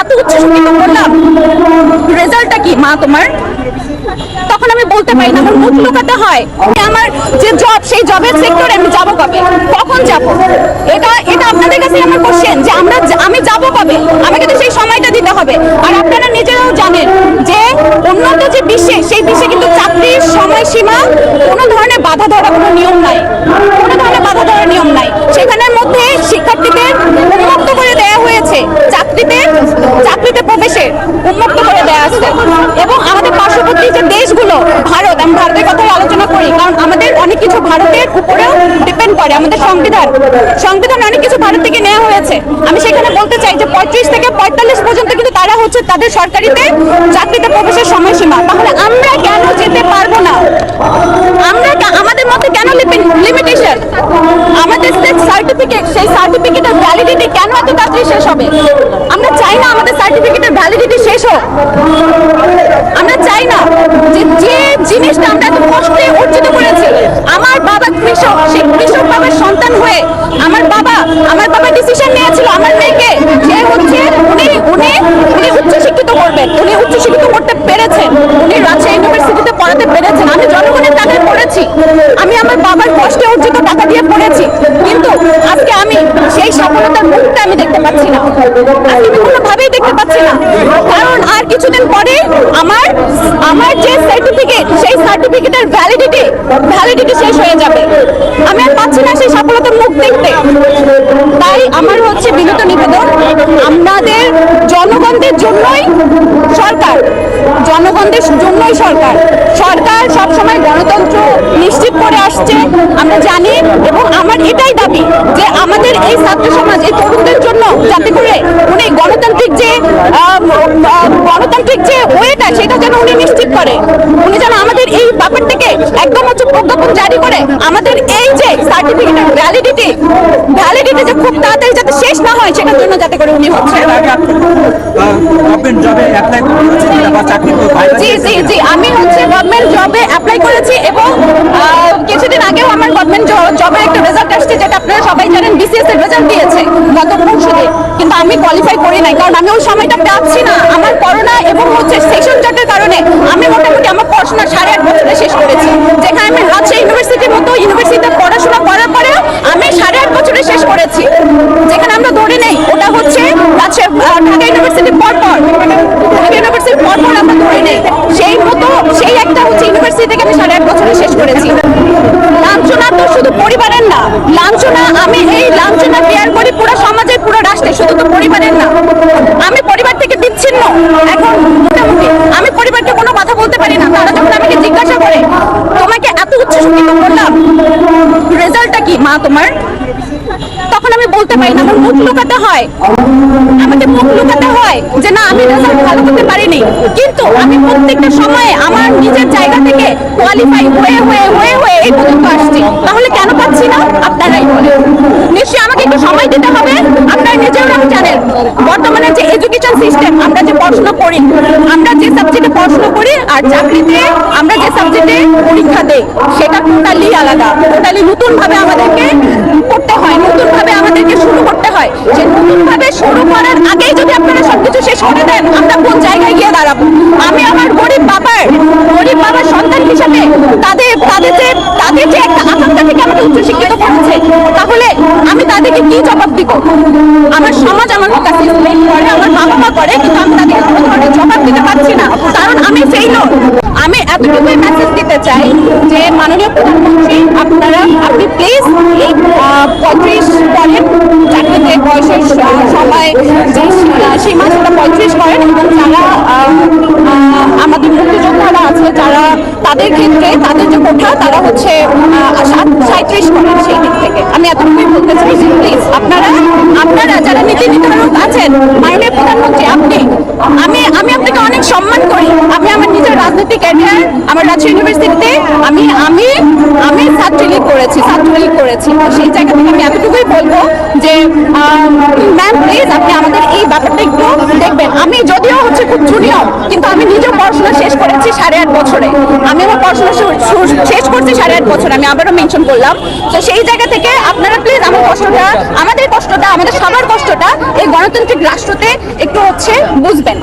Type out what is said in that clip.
এত উচ্চশিক্ষিত করলাম রেজাল্টটা কি? মা তোমার? তখন আমি বলতে পারি না আমার মুখ লুকাতে হয়। আমি আমার যে জব সেই জবের সেক্টরে আমি যাব কবে? কখন যাব? এটা এটা আপনাদের কাছে আমার কোশ্চেন যে আমরা আমি যাব কবে? আমাকে তো সেই সময়টা দিতে হবে। আর আপনারা নিজেরাও জানেন যে উন্নত যে বিশ্বে, সেই বিশ্বে কিন্তু চাকরির সময়সীমা কোনো ধরনের বাধা ধরা কোনো নিয়ম নাই কোনো ধরনের বাধা ধরার নিয়ম নাই সেখানের মধ্যে শিক্ষার্থীদের উন্মুক্ত করে দেওয়া হয়েছে চাকরিতে চাকরিতে প্রবেশে উন্মুক্ত করে দেওয়া আছে এবং আমাদের পার্শ্ববর্তী যে দেশগুলো ভারত আমি ভারতের কথাই আলোচনা করি কারণ আমাদের অনেক কিছু ভারতের উপরেও ডিপেন্ড করে আমাদের সংবিধান। সংবিধান অনেক কিছু ভারত থেকে নেওয়া হয়েছে। আমি সেখানে বলতে চাই যে পঁয়ত্রিশ থেকে পঁয়তাল্লিশ পর্যন্ত কিন্তু তারা হচ্ছে তাদের সরকারিতে চাকরিতে প্রবেশের সময়সীমা। তাহলে আমরা কেন যেতে পারব না? আমরা আমাদের মধ্যে কেন লিমিটেশন আমাদের সার্টিফিকেট সেই সার্টিফিকেটের ভ্যালিডিটি কেন এত তাড়াতাড়ি শেষ হবে? আমরা চাই না আমাদের সার্টিফিকেটের ভ্যালিডিটি শেষ হোক। আমার বাবা ডিসিশন নিয়েছিল, আমার মেয়েকে যে হচ্ছে উনি উনি উনি উচ্চশিক্ষিত করবেন, উনি উচ্চশিক্ষিত করতে পেরেছেন উনি রাজশাহী ইউনিভার্সিটিতে পড়াতে পেরেছেন আমি জনগণের টাকায় পড়েছি, আমি আমার বাবার কষ্টে অর্জিত টাকা দিয়ে পড়েছি, কিন্তু আজকে আমি সেই সফলতার মুখটা আমি দেখতে পাচ্ছি না। আজকে আমি কোনোভাবেই দেখতে পাচ্ছি না। কারণ আর কিছুদিন পরে আমার আমার যে সার্টিফিকেট সেই সার্টিফিকেটের ভ্যালিডিটি ভ্যালিডিটি শেষ হয়ে যাবে। আমি আর পাচ্ছি না সেই সফলতার আমার হচ্ছে বিনীত নিবেদন। আমাদের জনগণদের জন্যই সরকার। জনগণদের জন্যই সরকার। সরকার সবসময় গণতন্ত্র নিশ্চিত করে আসছে, আমরা জানি, এবং আমার এটাই দাবি যে আমাদের এই ছাত্র সমাজ, এই তরুণদের জন্য যাতে করে উনি গণতান্ত্রিক যে গণতান্ত্রিক যে উনি নিশ্চিত করে। উনি যেন আমাদের এই ব্যাপার থেকে একদম হচ্ছে প্রজ্ঞাপন জারি করে। আমাদের এই যে সার্টিফিকেটের ভ্যালিডিটি ভ্যালিডিটি যে খুব তাড়াতাড়ি যাতে শেষ না হয় সেটার জন্য যাতে করে উনি হচ্ছে জি জি জি আমি হচ্ছে গভর্নমেন্ট জবে অ্যাপ্লাই করেছি এবং কিছুদিন আগেও আমার গভর্নমেন্ট জবের একটা রেজাল্ট আসছে যেটা আপনারা সবাই জানেন বিসিএস এর রেজাল্ট দিয়েছে গত কিন্তু আমি কোয়ালিফাই করি নাই কারণ আমি ওই সময়টা পাচ্ছি না। আমার করোনা এবং হচ্ছে সেশন জটের কারণে আমি মোটামুটি আমার পড়াশোনা সাড়ে আট বছরে শেষ করেছি। যেখানে আমি রাজশাহী ইউনিভার্সিটির মতো ইউনিভার্সিটিতে পড়াশোনা করার পরেও আমি সাড়ে আট বছরে শেষ করেছি। যেখানে আমরা ধরে নেই, ওটা হচ্ছে রাজশাহী ঢাকা ইউনিভার্সিটির পর পর ঢাকা ইউনিভার্সিটির পর পর আমরা ধরে নেই। সেই মতো, সেই একটা হচ্ছে ইউনিভার্সিটি থেকে আমি সাড়ে আট বছরে শেষ করেছি। লাঞ্ছনা তো শুধু পরিবারের না, লাঞ্ছনা আমি এই লাঞ্ছনা বেয়ার করি পুরো সমাজের, পুরো রাষ্ট্রে শুধু তো পরিবারের না। আমি পরিবার থেকে বিচ্ছিন্ন। এখন মোটামুটি আমি পরিবারকে কোনো কথা বলতে পারি না তারা যখন আমাকে জিজ্ঞাসা করে রেজাল্টটা কি? মা তোমার? তখন আমি বলতে পারি না আমার মুখ লুকাতে হয়। আমাকে মুখ লুকাতে হয় যে না, আমি রেজাল্ট ভালো করতে পারিনি। কিন্তু আমি প্রত্যেকটা সময়ে আমার নিজের জায়গা থেকে কোয়ালিফাই হয়ে হয়ে হয়ে হয়ে এই পর্যন্ত আসছি। তাহলে কেন পাচ্ছি না? আপনারাই বলেন। নিশ্চয়ই আমাকে একটু সময় দিতে হবে। আপনারা নিজেরাও জানেন, বর্তমানে যে এডুকেশন সিস্টেম আমরা যে পড়াশোনা করি, আমরা যে সাবজেক্টে পড়াশোনা করি আর চাকরিতে আমরা যে সাবজেক্টে সেটা টোটালি আলাদা। টোটালি নতুন ভাবে আমাদেরকে করতে হয় নতুন ভাবে আমাদেরকে শুরু করতে হয়। যে নতুন ভাবে শুরু করার আগেই যদি আপনারা সবকিছু শেষ করে দেন, আমরা কোন জায়গায় গিয়ে দাঁড়াবো? আমি আমার গরিব বাবার গরিব বাবার সন্তান হিসাবে তাদের তাদের যে তাদের যে একটা আকাঙ্ক্ষা থেকে আমাকে উচ্চশিক্ষিত করেছে তাহলে আমি তাদেরকে কি জবাব দিব? আমার সমাজ আমার কাছে করে, আমার বাবা মা করে, কিন্তু আমি তাদেরকে কোনো ধরনের জবাব দিতে পারছি না। কারণ আমি ফেইলর আমি এতটুকুই মেসেজ দিতে চাই যে, মাননীয় প্রধানমন্ত্রী, আপনারা, আপনি প্লিজ এই পঁয়ত্রিশ করেন চাকরিতে বয়সের সবাই যে সীমা- সেটা পঁয়ত্রিশ করেন। এবং যারা আমাদের মুক্তিযোদ্ধারা আছে, যারা তাদের ক্ষেত্রে তাদের যে কোঠা, তারা হচ্ছে সাঁত্রিশ করেন সেই দিক থেকে। আমি এতটুকুই বলতে চাই যে প্লিজ আপনারা আপনারা যারা নীতি নির্ধারক আছেন, মাননীয় প্রধানমন্ত্রী, আপনি, আমি আমি আপনাকে অনেক সম্মান করি আমি আমার নিজের রাজনৈতিক ক্যারিয়ার আমার রাজশাহী ইউনিভার্সিটিতে আমি আমি আমি ছাত্রলীগ করেছি ছাত্রলীগ করেছি। সেই জায়গা থেকে আমি এতটুকুই বলব যে ম্যাম প্লিজ আপনি আমাদের এই ব্যাপারটা একটু দেখবেন। আমি যদিও হচ্ছে খুব জুনিয়র কিন্তু আমি নিজেও পড়াশোনা শেষ করেছি সাড়ে আট বছরে। আমি আমার পড়াশোনা শেষ করছি সাড়ে আট বছর, আমি আবারও মেনশন করলাম। তো সেই জায়গা থেকে আপনারা প্লিজ আমার কষ্টটা, আমাদের কষ্টটা, আমাদের সবার কষ্টটা এই গণতান্ত্রিক রাষ্ট্রতে একটু হচ্ছে বুঝবেন।